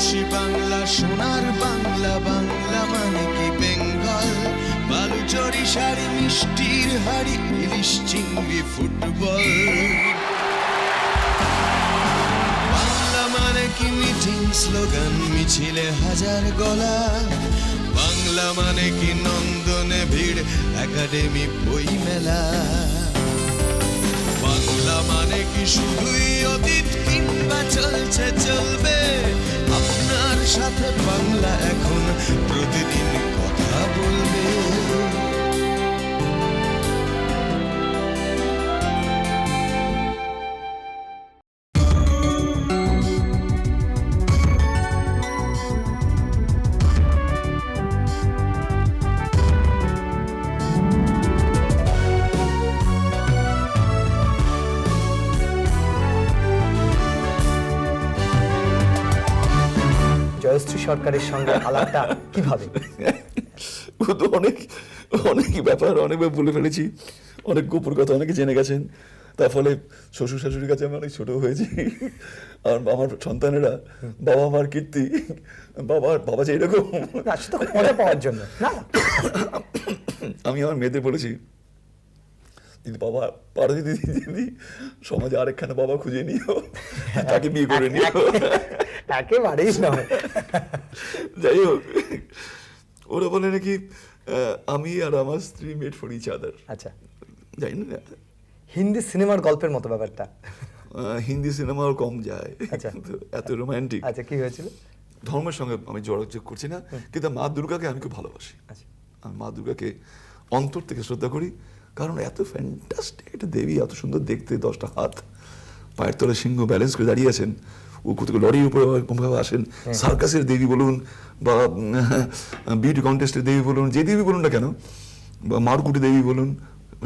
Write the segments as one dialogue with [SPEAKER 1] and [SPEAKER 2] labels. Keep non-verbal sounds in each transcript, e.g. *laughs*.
[SPEAKER 1] রূপসী বাংলা, সোনার বাংলা বাংলা মানে কি বেঙ্গল? বালুচরি শাড়ি, মিষ্টির হাড়ি, ইলিশ চিংড়ি, ফুটবল। বাংলা মানে কি মিটিং, স্লোগান, মিছিলে হাজার গলা। বাংলা মানে কি নন্দনে ভিড়, একাডেমি বই মেলা বাংলা মানে কি শুধুই অতীত কিংবা চলছে, চলবে? আপনার সাথে বাংলা এখন প্রতিদিন কথা বলবে।
[SPEAKER 2] সরকারের সঙ্গে আলাপটা কীভাবে?
[SPEAKER 3] তো অনেক অনেকই ব্যাপার অনেকবার বলে ফেলেছি। অনেক গোপন কথা অনেকে জেনে গেছেন। তার ফলে শ্বশুর শাশুড়ির কাছে আমি অনেক ছোট হয়েছি। আর আমার সন্তানেরা বাবা মার কীর্তি বাবার বাবা যে এরকম।
[SPEAKER 2] মজা পাওয়ার জন্য। না।
[SPEAKER 3] আমি আমার মেয়েদের বলেছি যদি বাবা পারো যদি যদি সমাজে আরেকখানে বাবা খুঁজে নিও। তাকে বিয়ে করে নিও।
[SPEAKER 2] একেবারেই নয়
[SPEAKER 3] যাই হোক ওরা বলে নাকি আমি আর আমার স্ত্রী মেড ফর ইচ আদার
[SPEAKER 2] আচ্ছা।
[SPEAKER 3] জানি না।
[SPEAKER 2] হিন্দি সিনেমার গল্পের মতো ব্যাপারটা।
[SPEAKER 3] হিন্দি সিনেমাও কম যায়।
[SPEAKER 2] আচ্ছা।
[SPEAKER 3] এত রোমান্টিক
[SPEAKER 2] আচ্ছা কি হয়েছিল?
[SPEAKER 3] ধর্মের সঙ্গে আমি যোগাযোগ করছি না কিন্তু মা দুর্গাকে আমি খুব ভালোবাসি।
[SPEAKER 2] আচ্ছা।
[SPEAKER 3] আমি মা দুর্গাকে অন্তর থেকে শ্রদ্ধা করি কারণ এত ফ্যান্টাস্টিক একটা দেবী এত সুন্দর দেখতে দশটা হাত পায়ের তলে সিংহ ব্যালেন্স করে দাঁড়িয়ে আছেন লরির উপরে কোনোভাবে আসেন। সার্কাসের দেবী বলুন বা বিউটি কন্টেস্টের দেবী বলুন যে দেবী বলুন না কেন বা মারকুটি দেবী বলুন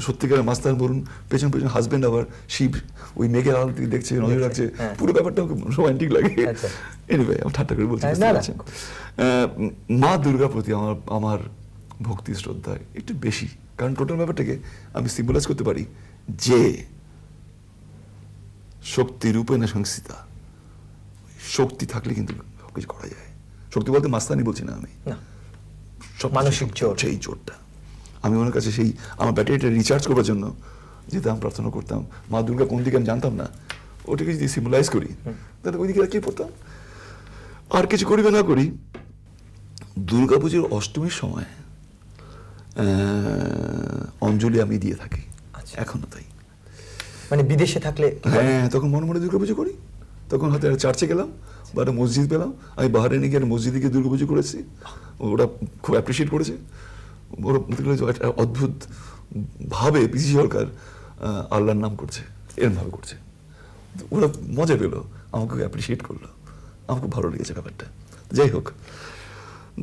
[SPEAKER 3] সত্যিকারের মাস্তান বলুন পেছন পেছন হাজবেন্ড আবার শিব ওই মেঘের আলো থেকে দেখছে নজর রাখছে
[SPEAKER 2] হ্যাঁ।
[SPEAKER 3] পুরো ব্যাপারটা রোমান্টিক লাগে।
[SPEAKER 2] আচ্ছা।
[SPEAKER 3] এনিওয়ে আমি ঠাট্টা করে বলছি
[SPEAKER 2] হ্যাঁ,
[SPEAKER 3] মা দুর্গার প্রতি আমার আমার ভক্তি শ্রদ্ধা একটু বেশি। কারণ টোটাল ব্যাপারটাকে আমি সিম্বলাইজ করতে পারি যে শক্তি রূপে না সংস্থিতা। শক্তি থাকলে কিন্তু কিছু করা যায়। শক্তি বলতে মাস্তানি বলছি না আমি।
[SPEAKER 2] মানসিক জোর।
[SPEAKER 3] সেই জোরটা আমি ওনার কাছে সেই আমার ব্যাটারিটা রিচার্জ করার জন্য যেতাম প্রার্থনা করতাম। মা দুর্গা কোন দিকে আমি জানতাম না ওটাকে যদি সিম্বলাইজ করি তাহলে ওই দিকে কি পড়তাম? আর কিছু করিবে না করি দুর্গা পুজোর অষ্টমীর সময় অঞ্জলি আমি দিয়ে থাকি।
[SPEAKER 2] আচ্ছা।
[SPEAKER 3] এখনও তাই।
[SPEAKER 2] মানে বিদেশে থাকলে
[SPEAKER 3] হ্যাঁ তখন মনে মনে দুর্গা পুজো করি। তখন হয়তো একটা চার্চে গেলাম, বা একটা মসজিদ পেলাম। আমি বাহারে গিয়ে একটা মসজিদে গিয়ে দুর্গা পুজো করেছি। ওরা খুব অ্যাপ্রিসিয়েট করেছে। ওরা একটা অদ্ভুত ভাবে পিসি সরকার আল্লাহর নাম করছে, এরমভাবে করছে। ওরা মজা পেল, আমাকে অ্যাপ্রিসিয়েট করল। আমার খুব ভালো লেগেছে ব্যাপারটা। যাই হোক,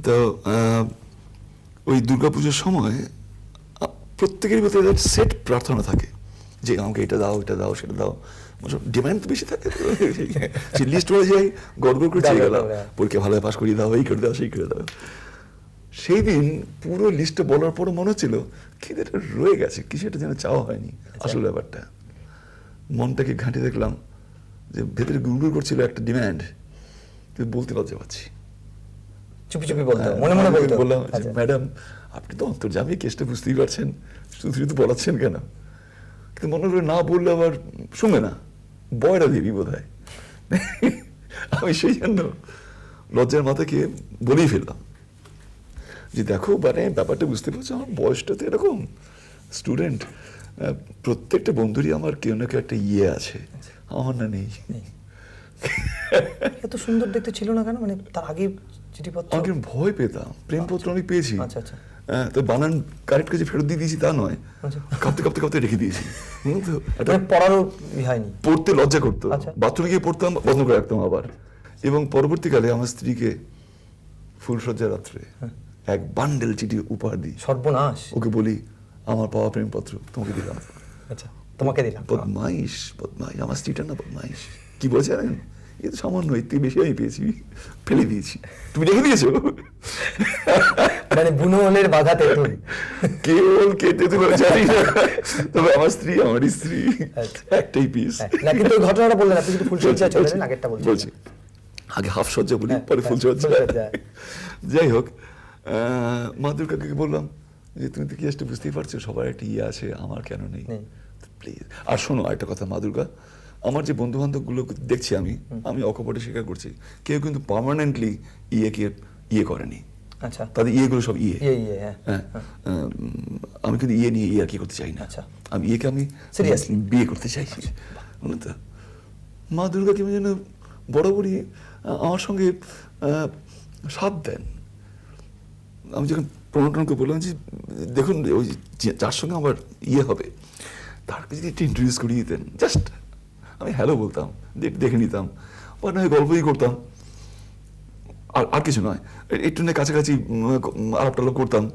[SPEAKER 3] তো ওই দুর্গাপুজোর সময় প্রত্যেকেরই ভিতরে সেট প্রার্থনা থাকে। যে আমাকে এটা দাও এটা দাও সেটা দাও। ডিমান্ড তো বেশি থাকে লিস্ট হয়ে যাই গড় গড় করে চেয়ে গেলাম। পরীক্ষা ভালো পাস করিয়ে দাও এই করে দাও সেই করে দাও। সেই দিন পুরো লিস্টে বলার পরও মনে হচ্ছিল কি এটা রয়ে গেছে কিছু একটা যেন চাওয়া হয়নি
[SPEAKER 2] আচ্ছা।
[SPEAKER 3] আসল ব্যাপারটা। মনটাকে ঘাঁটে দেখলাম যে ভেতরে গুড়গুড় করছিল একটা ডিম্যান্ড কিন্তু বলতে লজ্জা পাচ্ছি।
[SPEAKER 2] চুপি চুপি বলতো
[SPEAKER 3] হ্যাঁ,
[SPEAKER 2] মনে মনে
[SPEAKER 3] বললাম
[SPEAKER 2] আচ্ছা।
[SPEAKER 3] ম্যাডাম আপনি তো অন্তর্জামী কেসটা বুঝতেই পারছেন। শুধু শুধু বলাচ্ছেন কেন? কিন্তু মনে হলো না বললে আবার শুনবে না? বয়রা দেবী বোধ হয় আমি সেই জন্য লজ্জার মাথাকে বলেই ফেললাম। যে দেখো মানে ব্যাপারটা বুঝতে পারছ? আমার বয়সটা তো এরকম। স্টুডেন্ট প্রত্যেকটা বন্ধুরই আমার কেউ না কেউ একটা ইয়ে আছে। আমার না নেই।
[SPEAKER 2] এত সুন্দর দেখতে ছিল না কেন? মানে তার আগে চিঠিপত্র?
[SPEAKER 3] ভয় পেতাম। প্রেমপত্র অনেক পেয়েছি।
[SPEAKER 2] আচ্ছা, আচ্ছা।
[SPEAKER 3] তো বানান কারেক্ট কাছে ফেরত দিয়ে দিয়েছি তা নয়।
[SPEAKER 2] আচ্ছা।
[SPEAKER 3] কাঁপতে কাঁপতে কাঁপতে রেখে দিয়েছি।
[SPEAKER 2] মানে পড়ারও হয়নি।
[SPEAKER 3] পড়তে লজ্জা করতো।
[SPEAKER 2] আচ্ছা।
[SPEAKER 3] বাথরুমে গিয়ে পড়তাম বন্ধ করে রাখতাম আবার। এবং পরবর্তীকালে আমার স্ত্রীকে ফুলসজ্জা রাত্রে
[SPEAKER 2] হ্যাঁ।
[SPEAKER 3] এক বান্ডেল চিঠি উপহার দিই।
[SPEAKER 2] সর্বনাশ।
[SPEAKER 3] ওকে বলি আমার পাওয়া প্রেমপত্র তোমাকে দিলাম।
[SPEAKER 2] আচ্ছা তোমাকে দিলাম।
[SPEAKER 3] বদমাইশ বদমাইশ। আমার স্ত্রীটা না বদমাইশ। কি বলছে জানেন? এ তো সামান্য এর থেকে বেশি আমি পেয়েছি ফেলে দিয়েছি। তুমি রেখে দিয়েছ?
[SPEAKER 2] মানে বাধা তেতুল
[SPEAKER 3] কেবল জানি না। তবে আমার স্ত্রী আমার স্ত্রী।
[SPEAKER 2] আচ্ছা।
[SPEAKER 3] একটাই পিস
[SPEAKER 2] হ্যাঁ, না কিন্তু ঘটনাটা বললেন আপনি কিন্তু আগেরটা
[SPEAKER 3] বলছি আগে হাফ সজ্জা বলি
[SPEAKER 2] হ্যাঁ,
[SPEAKER 3] পরে ফুল
[SPEAKER 2] হ্যাঁ, ফুলসজ্জা।
[SPEAKER 3] যাই হোক আহ, মা দুর্গাকে বললাম যে তুমি তো কি একটা বুঝতেই পারছ সবার একটা ইয়ে আছে আমার কেন নেই?
[SPEAKER 2] নেই।
[SPEAKER 3] প্লিজ আর শোনো একটা কথা মা দুর্গা আমার যে বন্ধু বান্ধবগুলো দেখছি আমি আমি অকপটে স্বীকার করছি কেউ কিন্তু পার্মানেন্টলি ইয়েকে ইয়ে করেনি।
[SPEAKER 2] আচ্ছা।
[SPEAKER 3] তাদের ইয়েগুলো সব ইয়ে।
[SPEAKER 2] ইয়ে, ইয়ে, হ্যাঁ।
[SPEAKER 3] হ্যাঁ। আমি কিন্তু ইয়ে নিয়ে ইয়ে আর কি করতে চাই না।
[SPEAKER 2] আচ্ছা।
[SPEAKER 3] আমি ইয়েকে আমি
[SPEAKER 2] Seriously?
[SPEAKER 3] বিয়ে করতে চাইছি তো। মা দুর্গা কেমন যেন বরাবরই আমার সঙ্গে সাথ দেন। আমি যখন প্রণটনকে বললাম যে দেখুন ওই যার সঙ্গে আমার ইয়ে হবে তারকে যদি একটু ইন্ট্রোডিউস করিয়ে দিতেন জাস্ট আমি হ্যালো বলতাম দেখ- নিতাম বা নয় গল্পই করতাম। আর আর কিছু নয়, একটু না কাছাকাছি আলাপ টালাপ করতাম।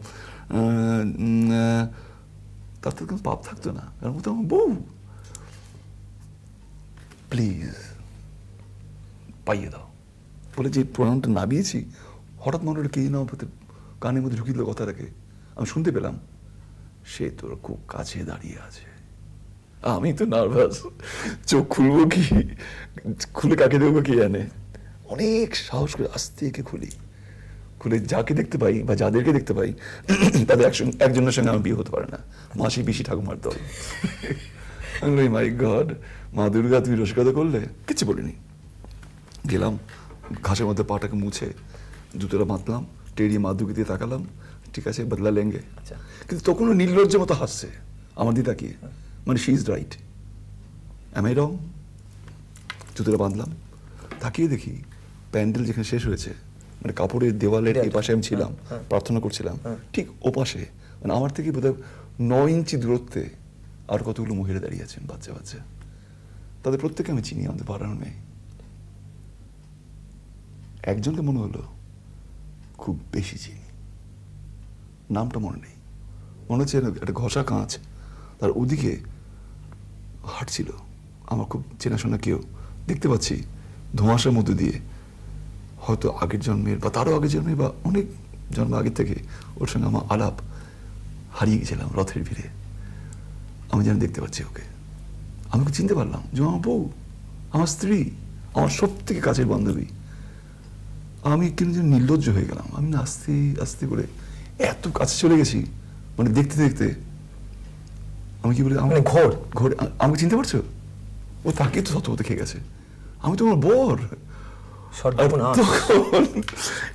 [SPEAKER 3] তার তো কোনো পাপ থাকতো না কারণ আমার বউ। প্লিজ পাইয়ে দাও। বলে যে প্রণামটা নামিয়েছি হঠাৎ মনে হলো কে প্রতি কানের মধ্যে ঢুকিয়ে দিল কথাটাকে। আমি শুনতে পেলাম, সে তোর খুব কাছে দাঁড়িয়ে আছে। আমি তো নার্ভাস চোখ খুলবো কি? খুলে কাকে দেবো কে জানে? অনেক সাহস করে আস্তে একে খুলি। খুলে যাকে দেখতে পাই বা যাদেরকে দেখতে পাই *clears throat* তাদের একসঙ্গে একজনের সঙ্গে আমার বিয়ে হতে পারে না। মাসি পিসি ঠাকুমার দল। আমি মাই গড মা দুর্গা তুমি রসিকতা করলে? কিচ্ছু বলিনি। গেলাম ঘাসের মধ্যে পাটাকে মুছে জুতোটা বাঁধলাম টেরিয়ে মা দুর্গা দিয়ে তাকালাম ঠিক আছে বদলা লেঙ্গে।
[SPEAKER 2] আচ্ছা।
[SPEAKER 3] কিন্তু তখনও নির্লজ্জের মতো হাসছে। আমার দিকে তাকিয়ে। মানে she is right am I wrong জুতোটা বাঁধলাম। তাকিয়ে দেখি প্যান্ডেল যেখানে শেষ হয়েছে মানে কাপড়ের দেওয়ালের এই পাশে আমি ছিলাম
[SPEAKER 2] হ্যাঁ।
[SPEAKER 3] প্রার্থনা করছিলাম।
[SPEAKER 2] হ্যাঁ।
[SPEAKER 3] ঠিক ও পাশে মানে আমার থেকে বোধহয় নয় ইঞ্চি দূরত্বে আর কতগুলো মহিলা দাঁড়িয়ে আছেন বাচ্চা বাচ্চা। তাদের প্রত্যেকে আমি চিনি আমাদের পাড়ার মেয়ে। একজনকে মনে হলো খুব বেশি চিনি। নামটা মনে নেই। মনে হচ্ছে একটা ঘষা কাঁচ। তার ওদিকে হাঁটছিল আমার খুব চেনাশোনা কেউ দেখতে পাচ্ছি ধোঁয়াশার মধ্যে দিয়ে। হয়তো আগের জন্মের বা তারও আগের জন্মে বা অনেক জন্ম আগের থেকে ওর সঙ্গে আমার আলাপ হারিয়ে গেছিলাম রথের ভিড়ে। আমি যেন দেখতে পাচ্ছি ওকে। আমি ওকে চিনতে পারলাম যে আমার বউ, আমার স্ত্রী, আমার সব থেকে কাছের বান্ধবী। আমি কিন্তু যেন নির্লজ্জ হয়ে গেলাম। আমি না আস্তে আস্তে করে এত কাছে চলে গেছি। মানে দেখতে দেখতে আমি কি বলি
[SPEAKER 2] মানে ঘোর?
[SPEAKER 3] ঘোর। আমাকে চিনতে পারছ? ও তাকে তো শত দেখে গেছে। আমি তো আমার বর।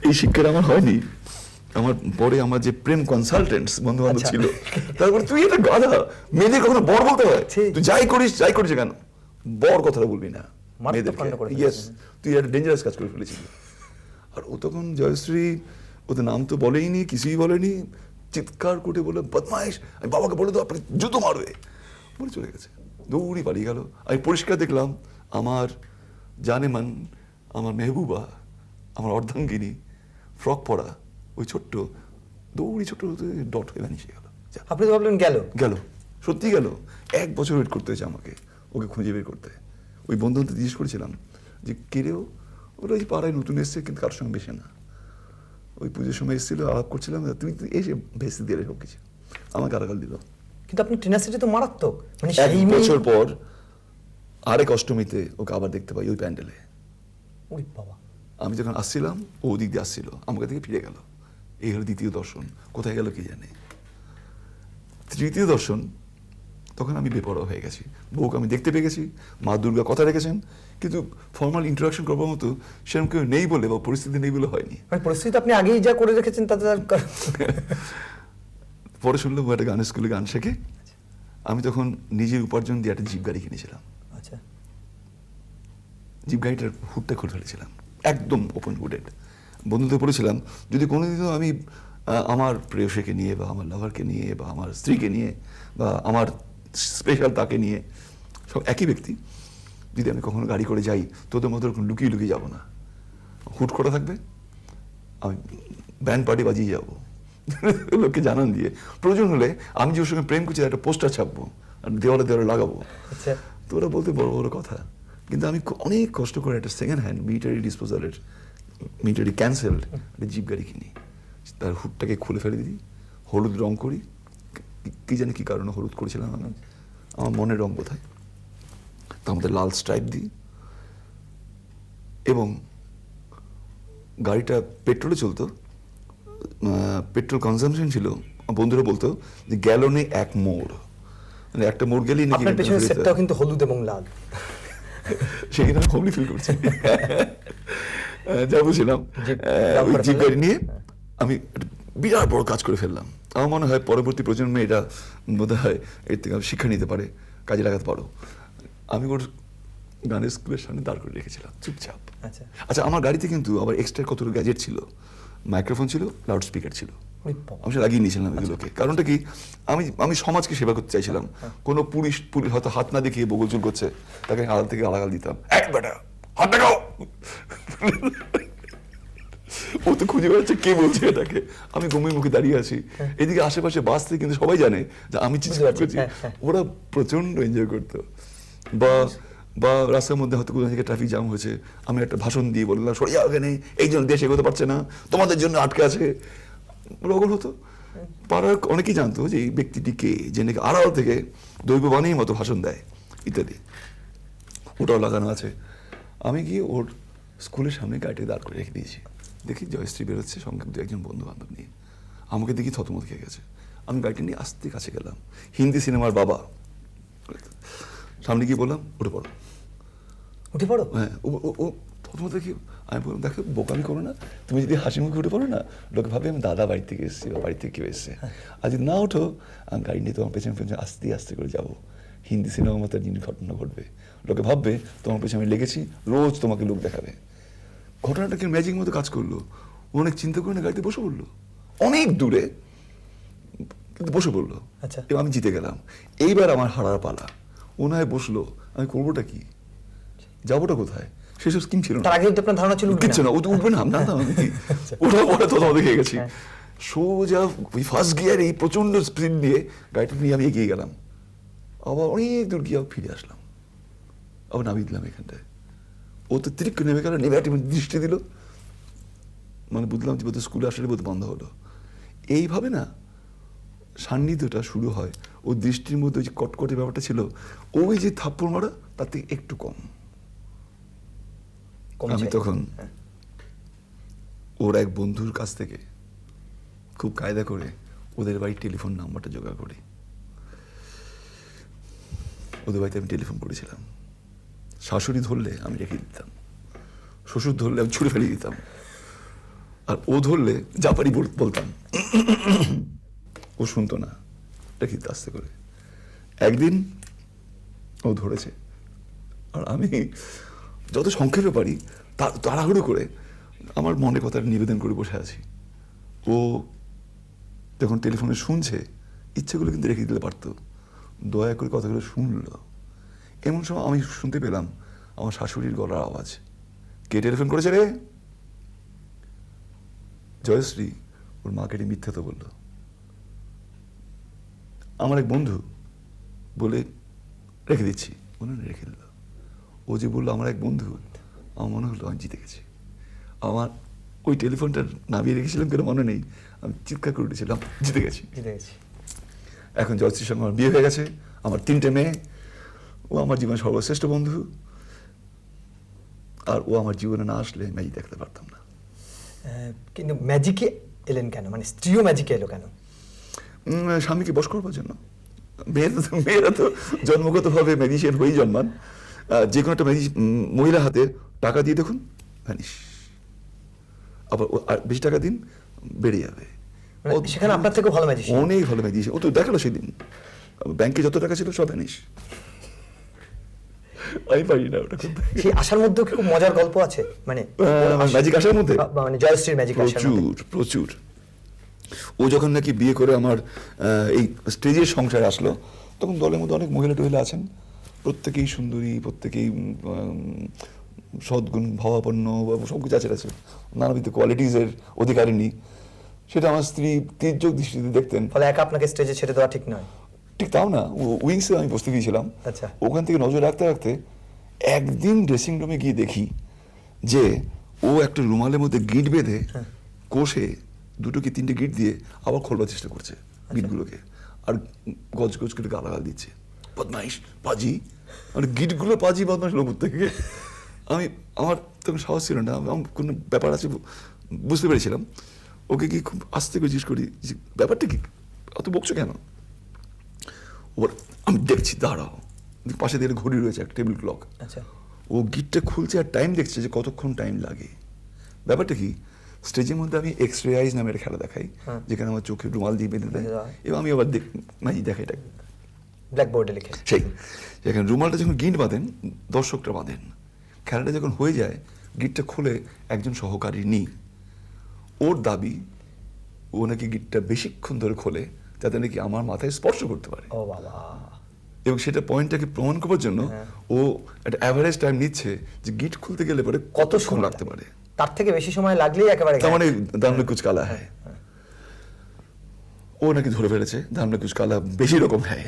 [SPEAKER 3] এই শিক্ষাটা আমার হয়নি। আমার পরে আমার যে প্রেম কনসালটেন্টস বন্ধু বান্ধব
[SPEAKER 2] আচ্ছা।
[SPEAKER 3] ছিল তারপরে তুই এটা গাধা। মেয়েদের কখনো বর বলতে হয়। তুই যাই করিস যাই করিস কেন? বর কথাটা বলবি না। মেয়েদেরকে। ইয়েস তুই একটা ডেঞ্জারাস কাজ করে ফেলেছিলি। আর ও তখন জয়শ্রী ওদের নাম তো বলেইনি কিছুই বলেনি। চিৎকার করে বলে বদমাইশ আমি বাবাকে বলে দাও আপনাকে জুতো মারবে। বলে চলে গেছে। দৌড়ি পালিয়ে গেল। আমি পরিষ্কার দেখলাম আমার জানেমান আমার মেহবুবা আমার অর্ধাঙ্গিনী ফ্রক পরা ওই ছোট্ট দৌড়ি ছোট্ট ডট হয়ে ভ্যানিশে গেল।
[SPEAKER 2] আপনি তো ভাবলেন গেল?
[SPEAKER 3] গেল। সত্যি গেল। এক বছর ওয়েট করতে হয়েছে আমাকে ওকে খুঁজে বের করতে। ওই বন্ধুদের জিজ্ঞেস করেছিলাম যে কেড়েও ওরা ওই পাড়ায় নতুন এসছে কিন্তু কারোর সঙ্গে বেশে না। ওই পুজোর সময় এসেছিল আলাপ করছিলাম তুমি এসে ভেসে দিয়ে সব কিছু আমাকে আরাকাল দিল।
[SPEAKER 2] কিন্তু আপনি টেনাসিটি তো মারাত্মক মানে
[SPEAKER 3] এক বছর পর আরেক অষ্টমীতে ওকে আবার দেখতে পাই ওই প্যান্ডেলে।
[SPEAKER 2] ওরে বাবা।
[SPEAKER 3] আমি যখন আসছিলাম ও ওদিক দিয়ে আসছিল আমাকে থেকে ফিরে গেল। এই হলো দ্বিতীয় দর্শন কোথায় গেল কি জানে? তৃতীয় দর্শন তখন আমি বেপরোয়া হয়ে গেছি। বউকে আমি দেখতে পেয়ে গেছি মা দুর্গা কথা রেখেছেন কিন্তু ফর্মাল ইন্টারাকশন করবার মতো সেরকম কেউ নেই বলে বা পরিস্থিতি নেই বলে হয়নি।
[SPEAKER 2] পরিস্থিতি আপনি আগেই যা করে রেখেছেন তাতে *laughs*
[SPEAKER 3] পরে শুনলাম একটা গানের স্কুলে গান শেখে। আমি তখন নিজের উপার্জন দিয়ে একটা জিপ গাড়ি কিনেছিলাম।
[SPEAKER 2] আচ্ছা।
[SPEAKER 3] জিপ গাড়িটার হুডটা খুলে ফেলেছিলাম একদম ওপেন হুডেড বন্ধুদের বলেছিলাম যদি কোনোদিনও আমি আমার প্রেয়সীকে নিয়ে বা আমার লাভারকে নিয়ে বা আমার স্ত্রীকে নিয়ে বা আমার স্পেশাল তাকে নিয়ে সব একই ব্যক্তি যদি আমি কখনো গাড়ি করে যাই তোদের মতো ওরকম লুকিয়ে লুকিয়ে যাব না। হুট করা থাকবে আমি ব্যান্ড পার্টি বাজিয়ে যাব। লোককে জানান দিয়ে। প্রয়োজন হলে আমি যে ওর সঙ্গে প্রেম করছি একটা পোস্টার ছাপবো আর দেওয়ালে দেওয়ালে লাগাবো।
[SPEAKER 2] আচ্ছা।
[SPEAKER 3] তো ওরা বলতে বড় বড় কথা। কিন্তু আমি অনেক কষ্ট করে একটা সেকেন্ড হ্যান্ড মিলিটারি ডিসপোজালের মিলিটারি ক্যান্সেলড একটা জিপ গাড়ি কিনি। তার হুটটাকে খুলে ফেলে দিই হলুদ রং করি কি- কি জানি কি কারণে হলুদ করেছিলাম আমি। আমার মনের রং কোথায় তার মধ্যে লাল স্ট্রাইপ দিই। এবং গাড়িটা পেট্রোলে চলতো। পেট্রোল কনজামশন ছিল। বন্ধুরা বলতো যে গ্যালনে এক মোড়। মানে একটা মোড় গেলেই নাকি
[SPEAKER 2] আপনার পেছনের সেটটাও কিন্তু হলুদ এবং লাল।
[SPEAKER 3] সেখানে আমি হোমলি ফিল করছি *laughs* যা ওই জিপ গাড়ি নিয়ে আমি বিরাট বড় কাজ করে ফেললাম। আমার মনে হয় পরবর্তী প্রজন্মে এটা বোধ হয় এর থেকে শিক্ষা নিতে পারে। কাজে লাগাতে পারো। আমি ওর গানের স্কুলের সামনে দাঁড় করে রেখেছিলাম চুপচাপ।
[SPEAKER 2] আচ্ছা।
[SPEAKER 3] আচ্ছা আমার গাড়িতে কিন্তু আবার এক্সট্রা কতগুলো গ্যাজেট ছিল? মাইক্রোফোন ছিল লাউড স্পিকার ছিল আমি সেটা লাগিয়ে নিয়েছিলাম এগুলোকে। কারণটা কি? আমি আমি সমাজকে সেবা করতে চাইছিলাম। কোনো পুলিশ পুলিশ হয়তো হাত না দেখিয়ে বগল চুল করছে তাকে আড়াল থেকে আড়াল দিতাম। এক বেটা হাত দেখাও! ও তো খুঁজে বেড়াচ্ছে কে বলছে এটাকে। আমি গমের মুখে দাঁড়িয়ে আছি। এদিকে আশেপাশে বাস থেকে কিন্তু সবাই জানে যে আমি চিৎকার করছি।
[SPEAKER 2] হ্যাঁ, হ্যাঁ।
[SPEAKER 3] ওরা প্রচণ্ড এনজয় করতো। বা বা রাস্তার মধ্যে হয়তো কোনো জায়গায় ট্রাফিক জ্যাম হয়েছে, আমি একটা ভাষণ দিয়ে বললাম, সরিয়া ওখানে এই জন্য দেশ এগোতে পারছে না, তোমাদের জন্য আটকে আছে। রগল হতো। পাড়ার অনেকেই জানতো যে এই ব্যক্তিটি কে যে নাকি আড়াল থেকে দৈববাণীর মতো ভাষণ দেয়, ইত্যাদি। ওটাও লাগানো আছে। আমি গিয়ে ওর স্কুলের সামনে গাড়িটি দাঁড় করে রেখে দিয়েছি। দেখি জয়শ্রী বেরোচ্ছে, সঙ্গে দু একজন বন্ধু বান্ধব নিয়ে। আমাকে দেখি থতমত খেয়ে গেছে। আমি গাড়িটি নিয়ে আস্তে কাছে গেলাম। হিন্দি সিনেমার বাবা। সামনে গিয়ে বললাম উঠে পড়ো।
[SPEAKER 2] উঠে পড়ো?
[SPEAKER 3] হ্যাঁ ও প্রথমত কি আমি বললাম দেখো বোকামি করো না। তুমি যদি হাসি মুখে উঠে পড়ো না লোকে ভাবে আমি দাদা বাড়ি থেকে এসেছি বা বাড়ি থেকে কেউ এসছে। আর যদি না ওঠো আমি গাড়ি নিয়ে তোমার পেছনে পেছনে আস্তে আস্তে করে যাব। হিন্দি সিনেমার মতো জিনিস ঘটনা ঘটবে। লোকে ভাববে তোমার পেছনে আমি লেগেছি রোজ তোমাকে লোক দেখাবে। ঘটনাটা কি ম্যাজিক মতো কাজ করল? অনেক চিন্তা করে না গাড়িতে বসে পড়ল। অনেক দূরে কিন্তু বসে পড়ল।
[SPEAKER 2] আচ্ছা।
[SPEAKER 3] এবার আমি জিতে গেলাম। এইবার আমার হারার পালা। ও না হয় বসল আমি করবোটা কি? যাবোটা কোথায়? সেসব স্কিম ছিল না।
[SPEAKER 2] তার আগে কিন্তু আপনার ধারণা ছিল
[SPEAKER 3] কিচ্ছু
[SPEAKER 2] না।
[SPEAKER 3] ও তো উঠবে না না না আমি ওটা পরে তো তোমাদের খেয়ে গেছি।
[SPEAKER 2] হ্যাঁ।
[SPEAKER 3] সোজা ওই ফার্স্ট গিয়ারে এই প্রচণ্ড স্পিড দিয়ে গাড়িটা নিয়ে আমি এগিয়ে গেলাম। আবার অনেক দূর গিয়ে ফিরে আসলাম। আবার নামিয়ে দিলাম এখানটায়। ও তো তিরিক্ক নেমে গেল নেমে একটা দৃষ্টি দিল। মানে বুঝলাম যে বোধহয় স্কুলে আসলে বোধ বন্ধ হলো। এইভাবে না সান্নিধ্যটা শুরু হয়। ও দৃষ্টির মধ্যে ওই যে কটকটে ব্যাপারটা ছিল ওই যে থাপ্পড় মারা তার থেকে একটু কম। আমি তখন
[SPEAKER 2] হ্যাঁ।
[SPEAKER 3] ওর এক বন্ধুর কাছ থেকে খুব কায়দা করে ওদের বাড়ির টেলিফোন নাম্বারটা জোগাড় করি। ওদের বাড়িতে আমি টেলিফোন করেছিলাম। শাশুড়ি ধরলে আমি রেখে দিতাম। শ্বশুর ধরলে আমি ছুড়ে ফেলে দিতাম। আর ও ধরলে জাপারি বল- বলতাম। ও শুনতো না। দিতে আস্তে করে। একদিন ও ধরেছে। আর আমি যত সংক্ষেপে পারি তাড়াহুড়ো করে আমার মনে কথাটা নিবেদন করে বসে আছি। ও যখন টেলিফোনে শুনছে, ইচ্ছেগুলো কিন্তু রেখে দিতে পারতো। দয়া করে কথাগুলো শুনলো। এমন সময় আমি শুনতে পেলাম আমার শাশুড়ির গলার আওয়াজ। কে টেলিফোন করেছে রে? জয়শ্রী, ওর মাকে মিথ্যা তো বলল। আমার এক বন্ধু বলে রেখে দিচ্ছি। মনে রেখে দিল। ও যে বলল আমার এক বন্ধু। আমার মনে হলো আমি জিতে গেছি। আমার ওই টেলিফোনটা নামিয়ে রেখেছিলাম কেন মনে নেই। আমি চিৎকার করে উঠেছিলাম জিতে গেছি।
[SPEAKER 2] জিতে গেছি।
[SPEAKER 3] এখন জয়শ্রীর সঙ্গে আমার বিয়ে হয়ে গেছে। আমার তিনটে মেয়ে। ও আমার জীবনের সর্বশ্রেষ্ঠ বন্ধু। আর ও আমার জীবনে না আসলে ম্যাজিক দেখতে পারতাম না।
[SPEAKER 2] কিন্তু ম্যাজিকে এলেন কেন? মানে স্ত্রীও ম্যাজিকে এলো কেন?
[SPEAKER 3] স্বামীকে বশ করবার জন্য। মেয়েরা তো মেয়েরা তো জন্মগতভাবে ম্যাজিশিয়ান হয়েই জন্মান। যে কোনো একটা মহিলা হাতে টাকা দিয়ে দেখুন ভ্যানিশ আবার বেশি টাকা দিন বেড়ে যাবে।
[SPEAKER 2] মানে সেখানে আপনার থেকেও ভালো ম্যাজিশিয়ান
[SPEAKER 3] অনেক ভালো ম্যাজিশিয়ান ও তো দেখাল সেদিন। ব্যাংকে যত টাকা ছিল সব ভ্যানিশ আমি পারি না ওটা
[SPEAKER 2] সেই আসার মধ্যেও কি খুব মজার গল্প আছে? মানে
[SPEAKER 3] ম্যাজিক আসার মধ্যে?
[SPEAKER 2] মানে জয়শ্রীর ম্যাজিক
[SPEAKER 3] প্রচুর প্রচুর। ও যখন নাকি বিয়ে করে আমার এই স্টেজের সংসারে আসলো তখন দলের মধ্যে অনেক মহিলা টহিলা আছেন। প্রত্যেকেই সুন্দরী প্রত্যেকেই সদ্গুণ ভাবাপন্ন সব কিছু আছে আছে। নানাবিধ কোয়ালিটিজের অধিকারিণী। সেটা আমার স্ত্রী তির্যক দৃষ্টিতে দেখতেন।
[SPEAKER 2] ফলে একা আপনাকে স্টেজে ছেড়ে দেওয়া ঠিক নয়।
[SPEAKER 3] ঠিক তাও না উইংসে আমি বসতে গিয়েছিলাম
[SPEAKER 2] আচ্ছা।
[SPEAKER 3] ওখান থেকে নজর রাখতে রাখতে একদিন ড্রেসিং রুমে গিয়ে দেখি যে ও একটা রুমালের মধ্যে গিট বেঁধে
[SPEAKER 2] হ্যাঁ।
[SPEAKER 3] কষে দুটো কি তিনটে গিট দিয়ে আবার খোলবার চেষ্টা করছে
[SPEAKER 2] আচ্ছা।
[SPEAKER 3] গিটগুলোকে আর গজ গজ করে গালাগাল দিচ্ছে। বদমাইশ পাজি। মানে গিটগুলো পাজি বদমাইশ লোক থেকে আমি আমার তখন সাহস ছিল না। আমার কোনো ব্যাপার আছে বুঝতে পেরেছিলাম। ওকে কি খুব আস্তে করে জিজ্ঞেস করি যে ব্যাপারটা কি? অত বকছো কেন? ওর আমি দেখছি দাঁড়াও। পাশে দিয়ে ঘড়ি রয়েছে একটা টেবিল ক্লক
[SPEAKER 2] আচ্ছা।
[SPEAKER 3] ও গিটটা খুলছে আর টাইম দেখছে যে কতক্ষণ টাইম লাগে। ব্যাপারটা কি? স্টেজের মধ্যে আমি এক্স রে আইজ নামের খেলা দেখাই
[SPEAKER 2] হ্যাঁ।
[SPEAKER 3] যেখানে আমার চোখে রুমাল দিয়ে বেঁধে দেয়
[SPEAKER 2] হয়।
[SPEAKER 3] এবং আমি আবার দেখ ম্যাজিক দেখাই এটাকে
[SPEAKER 2] ব্ল্যাকবোর্ডে লিখে।
[SPEAKER 3] সেই। যেখানে রুমালটা যখন গিট বাঁধেন দর্শকরা বাঁধেন। খেলাটা যখন হয়ে যায় গিটটা খুলে একজন সহকারী নি। ওর দাবি ও নাকি গিটটা বেশিক্ষণ ধরে খোলে যাতে নাকি আমার মাথায় স্পর্শ করতে পারে।
[SPEAKER 2] ও বাবা।
[SPEAKER 3] এবং সেটা পয়েন্টটাকে প্রমাণ করার জন্য
[SPEAKER 2] হ্যাঁ।
[SPEAKER 3] ও একটা অ্যাভারেজ টাইম নিচ্ছে যে গিট খুলতে গেলে পরে
[SPEAKER 2] কত
[SPEAKER 3] কতক্ষণ
[SPEAKER 2] সময়
[SPEAKER 3] লাগতে পারে।
[SPEAKER 2] তার থেকে বেশি সময় লাগলেই একেবারে
[SPEAKER 3] মানে দামনে কুচ কালা। হ্যাঁ, হ্যাঁ ও নাকি ধরে ফেলেছে দামনে কুচ কালা বেশি রকম হ্যাঁ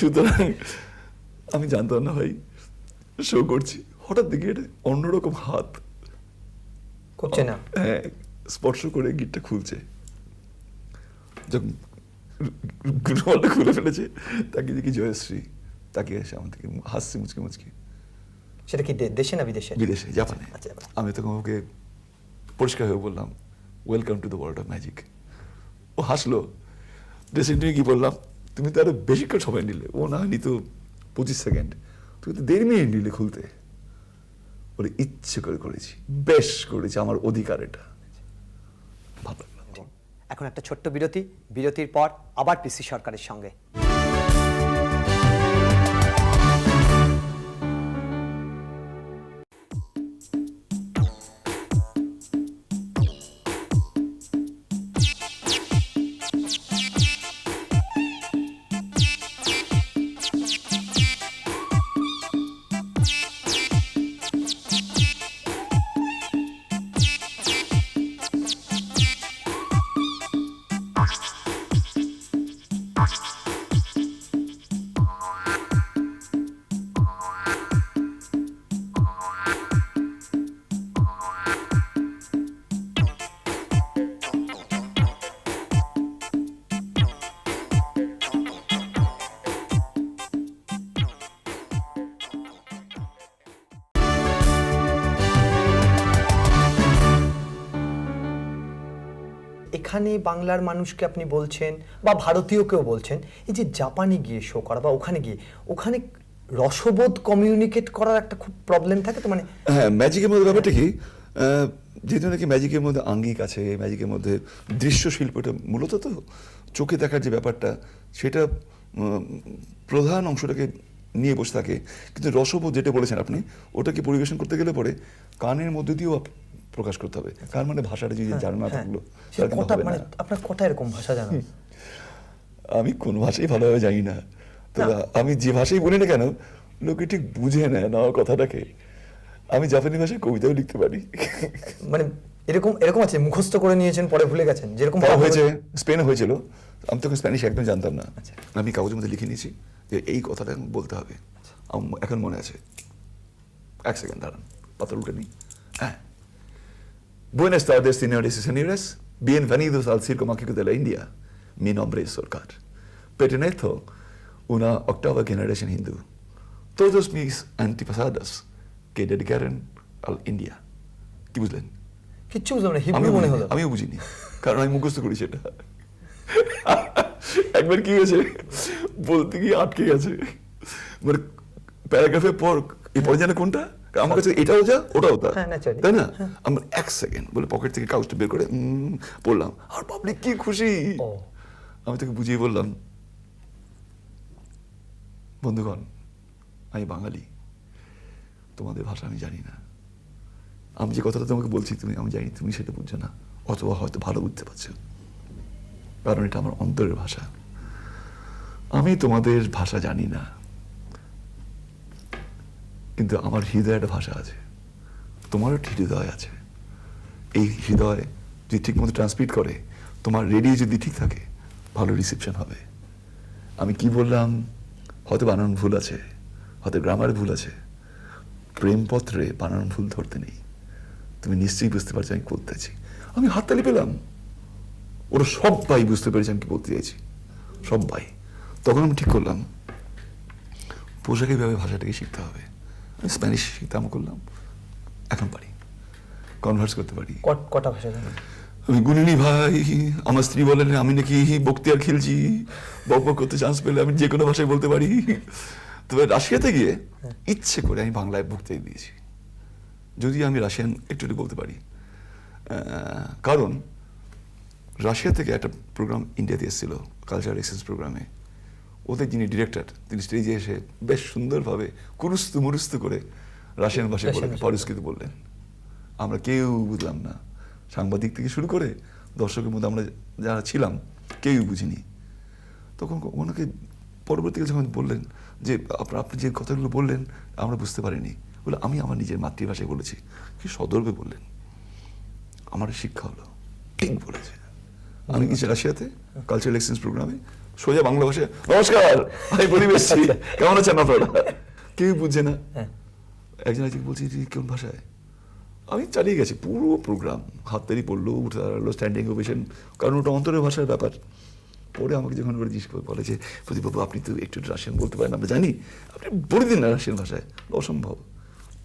[SPEAKER 3] সুতরাং আমি জানতাম না ভাই শো করছি। হঠাৎ দেখি এটা অন্যরকম হাত।
[SPEAKER 2] করছে না।
[SPEAKER 3] হ্যাঁ স্পর্শ করে গিটটা খুলছে। যখন খুলে ফেলেছে তাকে দেখি জয়শ্রী তাকে এসে আমার থেকে হাসছে মুচকে মুচকে।
[SPEAKER 2] সেটা কি দেশে না বিদেশে?
[SPEAKER 3] বিদেশে জাপানে।
[SPEAKER 2] আচ্ছা,
[SPEAKER 3] আমি তখন ওকে পরিষ্কার হয়ে বললাম welcome to the world of magic ও হাসলো। ড্রেসিং রুমে কি বললাম তুমি তো আরও বেশিক্ষণ সময় নিলে। ও না নিত পঁচিশ সেকেন্ড তুমি তো দেড় মিনিট নিলে খুলতে। বলে ইচ্ছে করে করেছি। বেশ করেছি আমার অধিকার এটা। ভালো
[SPEAKER 4] এখন একটা ছোট্ট বিরতি। বিরতির পর আবার পিসি সরকারের সঙ্গে।
[SPEAKER 2] এখানে বাংলার মানুষকে আপনি বলছেন বা ভারতীয়কেও বলছেন, এই যে জাপানে গিয়ে শো করা বা ওখানে গিয়ে, ওখানে রসবোধ কমিউনিকেট করার একটা খুব প্রবলেম থাকে তো মানে
[SPEAKER 3] হ্যাঁ ম্যাজিকের মধ্যে ব্যাপারটা কি? যেহেতু নাকি ম্যাজিকের মধ্যে আঙ্গিক আছে ম্যাজিকের মধ্যে দৃশ্য শিল্পটা মূলত তো চোখে দেখার যে ব্যাপারটা, সেটা প্রধান অংশটাকে নিয়ে বসে থাকে। কিন্তু রসবোধ যেটা বলেছেন আপনি, ওটাকে পরিবেশন করতে গেলে পরে কানের মধ্যে দিয়েও প্রকাশ করতে হবে। তার মানে ভাষাটা যদি জানা না
[SPEAKER 2] হ্যাঁ,
[SPEAKER 3] থাকল
[SPEAKER 2] মানে আপনার কটা এরকম ভাষা জানা?
[SPEAKER 3] আমি কোন ভাষাই ভালোভাবে জানি না। তো আমি যে ভাষাই বলি না কেন লোকে ঠিক বুঝে নেয় না আমার কথাটাকে। আমি জাপানি ভাষায় কবিতাও লিখতে পারি।
[SPEAKER 2] মানে এরকম এরকম আছে মুখস্থ করে নিয়েছেন পরে ভুলে গেছেন যেরকম
[SPEAKER 3] হয়েছে স্পেনে হয়েছিল। আমি তখন স্প্যানিশ একদম জানতাম না।
[SPEAKER 2] আচ্ছা।
[SPEAKER 3] আমি কাগজের মধ্যে লিখে নিয়েছি যে এই কথাটা বলতে হবে। আমার এখন মনে আছে। এক সেকেন্ড দাঁড়ান পাতা উল্টে নিই। হ্যাঁ। Buenas tardes, señores y señores. Bienvenidos al Circo Mágico de la India. Mi nombre es Sorcar. Pertenezco a una octava generación hindú. Todos mis antepasados que dedicaron al India. কি বুঝলেন
[SPEAKER 2] কিচ্ছু বুঝলাম না হিব্রু
[SPEAKER 3] আমিও
[SPEAKER 2] মনে হলো
[SPEAKER 3] আমিও বুঝিনি কারণ আমি মুখস্থ করেছি এটা একবার কি হয়েছে বলতে গিয়ে আটকে গেছে মানে প্যারাগ্রাফের পর এই পরে জানে কোনটা আমার কাছে এটাও যা ওটাও তা।
[SPEAKER 2] হ্যাঁ,
[SPEAKER 3] তাই না? আমার এক সেকেন্ড বলে পকেট থেকে কাগজটা বের করে পড়লাম আর পাবলিক কি খুশি? আমি তোকে বুঝিয়ে বললাম বন্ধুগণ আমি বাঙালি। তোমাদের ভাষা আমি জানি না। আমি যে কথাটা তোমাকে বলছি তুমি আমি জানি তুমি সেটা বুঝছ না। অথবা হয়তো ভালো বুঝতে পারছ। কারণ এটা আমার অন্তরের ভাষা। আমি তোমাদের ভাষা জানি না। কিন্তু আমার হৃদয়ে একটা ভাষা আছে। তোমারও একটা হৃদয় আছে। এই হৃদয় যদি ঠিক মতো ট্রান্সমিট করে, তোমার রেডিও যদি ঠিক থাকে, ভালো রিসেপশন হবে। আমি কি বললাম? হয়তো বানান ভুল আছে, হয়তো গ্রামারে ভুল আছে। প্রেমপত্রে বানান ভুল ধরতে নেই। তুমি নিশ্চয়ই বুঝতে পারছ আমি বলতে চাইছি। আমি হাততালি পেলাম। ওরা সবাই বুঝতে পেরেছে আমি কি বলতে চাইছি। সবাই। তখন আমি ঠিক করলাম পোশাকের ভাবে ভাষাটাকে শিখতে হবে। স্প্যানিশ শিখতে আরম্ভ করলাম। এখন পারি। কনভার্স করতে পারি।
[SPEAKER 2] কট- ভাষা জানেন?
[SPEAKER 3] আমি গুনিনি ভাই আমার স্ত্রী বলেন আমি নাকি বক্তিয়ার খেলছি। বক বক করতে চান্স পেলে আমি যে কোনো ভাষায় বলতে পারি। তবে রাশিয়াতে গিয়ে ইচ্ছে করে আমি বাংলায় বক্তৃতা দিয়েছি। যদি আমি রাশিয়ান একটু একটু বলতে পারি। কারণ রাশিয়া থেকে একটা প্রোগ্রাম ইন্ডিয়াতে এসেছিল কালচারাল এক্সচেঞ্জ প্রোগ্রামে ওদের যিনি ডিরেক্টর তিনি স্টেজে এসে বেশ সুন্দরভাবে কুরুস্তু মুরুস্তু করে রাশিয়ান ভাষায়
[SPEAKER 2] রাশিয়ান
[SPEAKER 3] বলে বললেন। আমরা কেউ বুঝলাম না। সাংবাদিক থেকে শুরু করে দর্শকের মধ্যে আমরা যারা ছিলাম কেউই বুঝিনি। তখন ওনাকে পরবর্তীকালে যখন বললেন যে আপনার আপনি যে কথাগুলো বললেন আমরা বুঝতে পারিনি। বলে আমি আমার নিজের মাতৃভাষায় বলেছি। কি সদর্পে বললেন আমার শিক্ষা হলো ঠিক বলেছে। আমি গেছি রাশিয়াতে কালচারাল এক্সচেঞ্জ প্রোগ্রামে সোজা বাংলা ভাষায় নমস্কার আমি বলি বেশি কেমন আছেন আপনারা? কেউ বুঝছে না।
[SPEAKER 2] হ্যাঁ।
[SPEAKER 3] একজন একজন বলছি কোন ভাষায়? আমি চালিয়ে গেছি পুরো প্রোগ্রাম হাত তারি পড়ল উঠে দাঁড়াল স্ট্যান্ডিং ওভেশন কারণ ওটা অন্তরের ভাষার ব্যাপার। পরে আমাকে যখন ওরা জিজ্ঞেস করে বলে যে প্রদীপবাবু আপনি তো একটু রাশিয়ান বলতে পারেন আমরা জানি। আপনি বলে দিন না রাশিয়ান ভাষায়। অসম্ভব।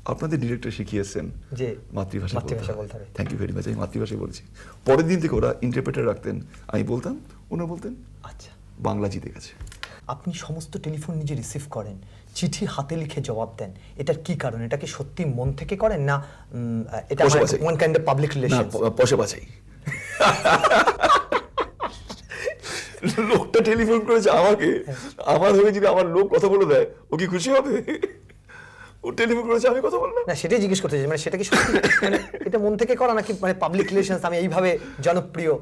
[SPEAKER 3] আপনাদের ডিরেক্টর শিখিয়েছেন
[SPEAKER 2] যে
[SPEAKER 3] মাতৃভাষা
[SPEAKER 2] মাতৃভাষা বলতে।
[SPEAKER 3] থ্যাংক ইউ ভেরি মাচ আমি মাতৃভাষায় বলেছি। পরের দিন থেকে ওরা ইন্টারপ্রেটার রাখতেন। আমি বলতাম ওনারা বলতেন।
[SPEAKER 2] আচ্ছা।
[SPEAKER 3] বাংলা জিতে গেছে।
[SPEAKER 2] আপনি সমস্ত টেলিফোন নিজে রিসিভ করেন চিঠি হাতে লিখে জবাব দেন এটার কি কারণ? এটা কি সত্যি মন থেকে করেন না এটা one kind of public relation
[SPEAKER 3] পয়সা বাঁচাই *laughs* লোকটা টেলিফোন করেছে আমাকে। আমার হয়ে যদি আমার লোক কথা বলে দেয় ও কি খুশি হবে? ও টেলিফোন করেছে আমি কথা বললাম।
[SPEAKER 2] না সেটাই জিজ্ঞেস করতে চাই মানে সেটা কি সত্যি? মানে এটা মন থেকে করা নাকি মানে পাবলিক রিলেশন আমি এইভাবে জনপ্রিয়?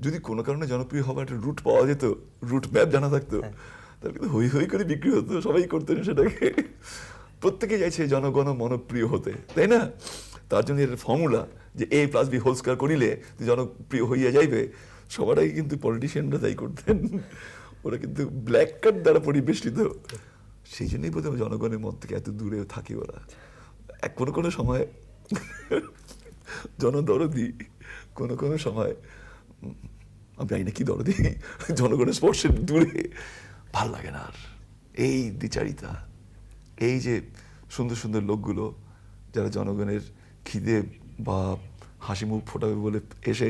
[SPEAKER 3] যদি কোনো কারণে জনপ্রিয় হবার একটা রুট পাওয়া যেত রুট ম্যাপ জানা থাকতো তাহলে কিন্তু হই হই করে বিক্রি হতো সবাই করতেন সেটাকে। প্রত্যেকে চাইছে জনগণ মনপ্রিয় হতে তাই না? তার জন্য এর ফর্মুলা যে A plus B whole square করিলে জনপ্রিয় হইয়া যাইবে সবার আগে কিন্তু পলিটিশিয়ানরা তাই করতেন। ওরা কিন্তু ব্ল্যাক কার্ড দ্বারা পরিবেষ্টিত। সেই জন্যই বোধহয় জনগণের মন থেকে এত দূরে থাকে ওরা। এক কোনো কোনো সময় জনদরদি কোনো কোনো সময় আমি জানি না কি দরদি, জনগণের স্পর্শের দূরে। ভালো লাগে না আর। এই দ্বিচারিতা, এই যে সুন্দর সুন্দর লোকগুলো যারা জনগণের খিদে বা হাসি মুখ ফোটাবে বলে এসে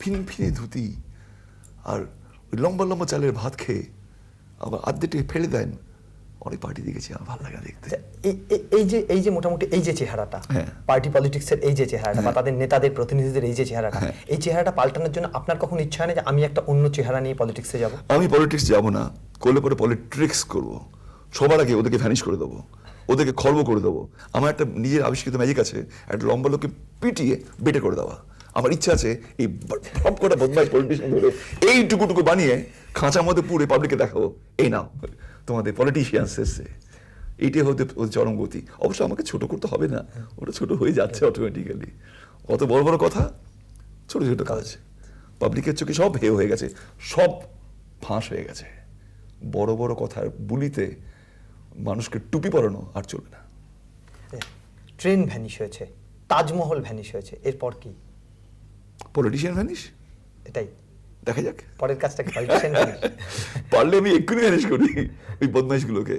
[SPEAKER 3] ফিনে ফিনে ধুতি আর ওই লম্বা লম্বা চালের ভাত খেয়ে আবার আর্ধেকটা ফেলে দেন অনেক পার্টি দেখেছি আমার ভালো লাগে দেখতে।
[SPEAKER 2] এই- যে এই যে মোটামুটি এই যে চেহারাটা
[SPEAKER 3] হ্যাঁ।
[SPEAKER 2] পার্টি পলিটিক্সের এই যে চেহারাটা বা
[SPEAKER 3] হ্যাঁ।
[SPEAKER 2] তাদের নেতাদের প্রতিনিধিদের এই যে চেহারাটা
[SPEAKER 3] হ্যাঁ।
[SPEAKER 2] এই চেহারাটা পাল্টানোর জন্য আপনার কখন ইচ্ছা হয় না যে আমি একটা অন্য চেহারা নিয়ে পলিটিক্সে যাব?
[SPEAKER 3] আমি পলিটিক্স যাব না। করলে পরে পলিট্রিক্স করব। সবার আগে ওদেরকে ভ্যানিশ করে দেবো। ওদেরকে খর্ব করে দেবো। আমার একটা নিজের আবিষ্কৃত ম্যাজিক আছে একটা লম্বা লোককে পিটিয়ে বেটে করে দেওয়া। আমার ইচ্ছা আছে এই সব কটা বদমাইশ পলিটিশিয়ান ধরে এই টুকুটুকু বানিয়ে খাঁচার মধ্যে পুরে পাবলিককে দেখাবো। এই নাও। তোমাদের পলিটিশিয়ান এসছে। এইটাই হতে চরম গতি। অবশ্য আমাকে ছোট করতে হবে না। ওটা ছোট হয়ে যাচ্ছে অটোমেটিক্যালি অত বড় বড় কথা ছোট ছোট কাজ। পাবলিকের চোখে সব হেয় হয়ে গেছে। সব ফাঁস হয়ে গেছে। বড় বড় কথার বুলিতে মানুষকে টুপি পরানো আর চলবে না।
[SPEAKER 2] ট্রেন ভ্যানিশ হয়েছে। তাজমহল ভ্যানিশ হয়েছে। এরপর কি?
[SPEAKER 3] পলিটিশিয়ান ভ্যানিস
[SPEAKER 2] এটাই।
[SPEAKER 3] দেখা যাক।
[SPEAKER 2] পরের কাজটা কি পলিটিশিয়ান ভ্যানিশ *laughs*
[SPEAKER 3] পারলে আমি এক্ষুনি ম্যানেজ করি ওই বদমাইশগুলোকে।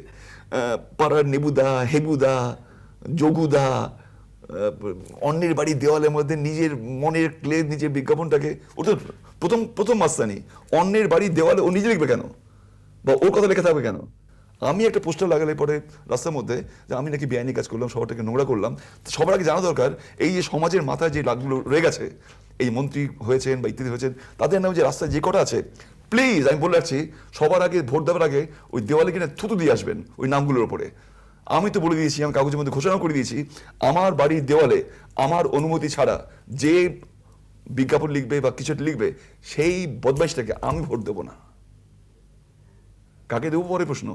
[SPEAKER 3] পাড়ার নেবুদা হেবুদা যোগুদা অন্যের বাড়ি দেওয়ালের মধ্যে নিজের মনের ক্লে নিজের বিজ্ঞাপনটাকে ওটা প্রথম প্রথম মাস্তানি অন্যের বাড়ি দেওয়ালে ও নিজে লিখবে কেন? বা ওর কথা লেখা থাকবে কেন? আমি একটা পোস্টার লাগালে পরে রাস্তার মধ্যে যে আমি নাকি বেআইনি কাজ করলাম সবারটাকে নোংরা করলাম, সবার আগে জানা দরকার, এই যে সমাজের মাথায় যে লাগগুলো রয়ে গেছে, এই মন্ত্রী হয়েছেন বা ইত্যাদি হয়েছেন, তাদের নামে যে রাস্তায় যে কটা আছে প্লিজ আমি বলে রাখছি, সবার আগে, ভোট দেওয়ার আগে ওই দেওয়ালে কিনে থুতু দিয়ে আসবেন ওই নামগুলোর ওপরে আমি তো বলে দিয়েছি, আমি কাগজের মধ্যে ঘোষণা করে দিয়েছি, আমার বাড়ির দেওয়ালে, আমার অনুমতি ছাড়া যে বিজ্ঞাপন লিখবে বা কিছু লিখবে, সেই বদমাইশটাকে আমি ভোট দেবো না। কাকে দেবো পরে প্রশ্ন?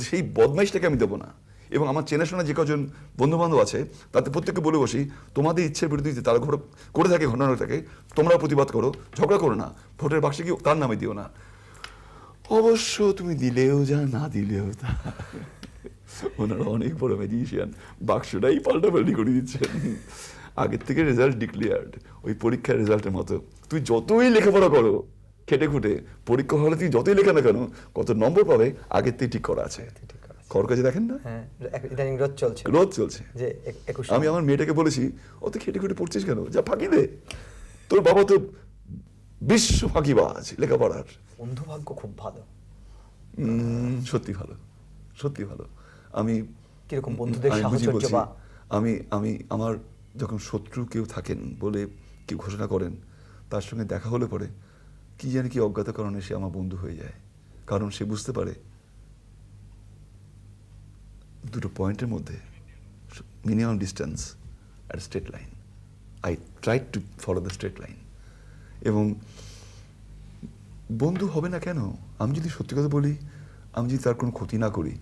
[SPEAKER 3] সেই বদমাইশটাকে আমি দেবো না। এবং আমার চেনাশোনা যে কজন বন্ধু বান্ধব আছে, তাতে প্রত্যেককে বলে বসি, তোমাদের ইচ্ছের বিরুদ্ধে তারা ঘর করে থাকে, ঘটনাটাকে তোমরা প্রতিবাদ করো, ঝগড়া করো না, ভোটের বাক্সে কি তার নামে দিও না। অবশ্য তুমি দিলেও যা, না দিলেও তা। ওনারা অনেক বড় ম্যাজিশিয়ান বাক্সটাই পাল্টাপাল্টি করে দিচ্ছেন। আগের থেকে রেজাল্ট ডিক্লেয়ার্ড ওই পরীক্ষার রেজাল্টের মতো। তুই যতই লেখাপড়া করো খেটে খুঁটে পরীক্ষা হলে তুই যতই লেখা না কেন কত নম্বর পাবে আগের থেকে ঠিক করা আছে। খবর কাজে দেখেন না?
[SPEAKER 2] হ্যাঁ ইদানিং রোজ চলছে।
[SPEAKER 3] রোজ চলছে।
[SPEAKER 2] যে
[SPEAKER 3] আমি আমার মেয়েটাকে বলেছি অত খেটে খুঁটে পড়ছিস কেন? যা ফাঁকি দে। তোর বাবা তো বিশ্ব ফাঁকিবাজ লেখাপড়ার।
[SPEAKER 2] বন্ধু ভাগ্য খুব ভালো।
[SPEAKER 3] সত্যি ভালো। সত্যি ভালো। আমি
[SPEAKER 2] কীরকম বন্ধুদের সাহচর্য
[SPEAKER 3] বলছি,
[SPEAKER 2] বা
[SPEAKER 3] আমি আমি আমার যখন শত্রু কেউ থাকেন বলে কেউ ঘোষণা করেন তার সঙ্গে দেখা হলে পরে কি জানি কি অজ্ঞাত কারণে সে আমার বন্ধু হয়ে যায়। কারণ সে বুঝতে পারে দুটো পয়েন্টের মধ্যে minimum distance at straight line I try to follow the straight line এবং বন্ধু হবে না কেন? আমি যদি সত্যি কথা বলি, আমি যদি তার কোনো ক্ষতি না করি,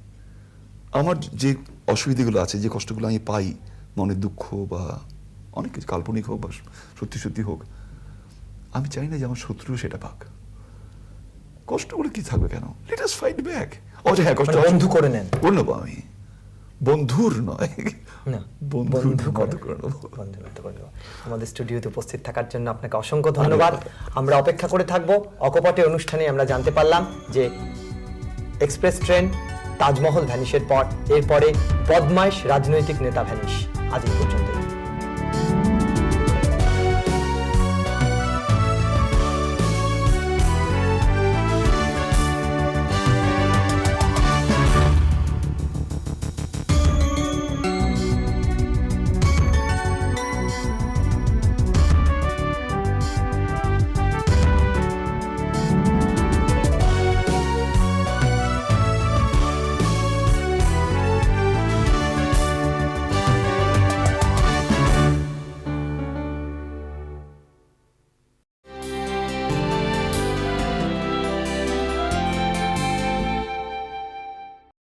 [SPEAKER 3] আমার যে অসুবিধাগুলো আছে, যে কষ্টগুলো আমি পাই, মনের দুঃখ বা অনেক কিছু, কাল্পনিক হোক বা সত্যি সত্যি হোক আমি চাই না যে আমার শত্রু সেটা পাক। কষ্টগুলো কি থাকবে কেন? Let us fight back Ajay হ্যাঁ কষ্ট
[SPEAKER 2] মানে বন্ধু করে নেন।
[SPEAKER 3] করে নেব আমি। বন্ধুর নয়।
[SPEAKER 2] বন্ধু করে
[SPEAKER 3] করে
[SPEAKER 2] করে। আমাদের স্টুডিওতে উপস্থিত থাকার জন্য আপনাকে অসংখ্য ধন্যবাদ। আমরা অপেক্ষা করে থাকব। অকপটে অনুষ্ঠানে আমরা জানতে পারলাম যে এক্সপ্রেস ট্রেন তাজমহল ভ্যানিশের পর এরপরে বদমাইশ রাজনৈতিক নেতা ভ্যানিশ। আজ এই পর্যন্ত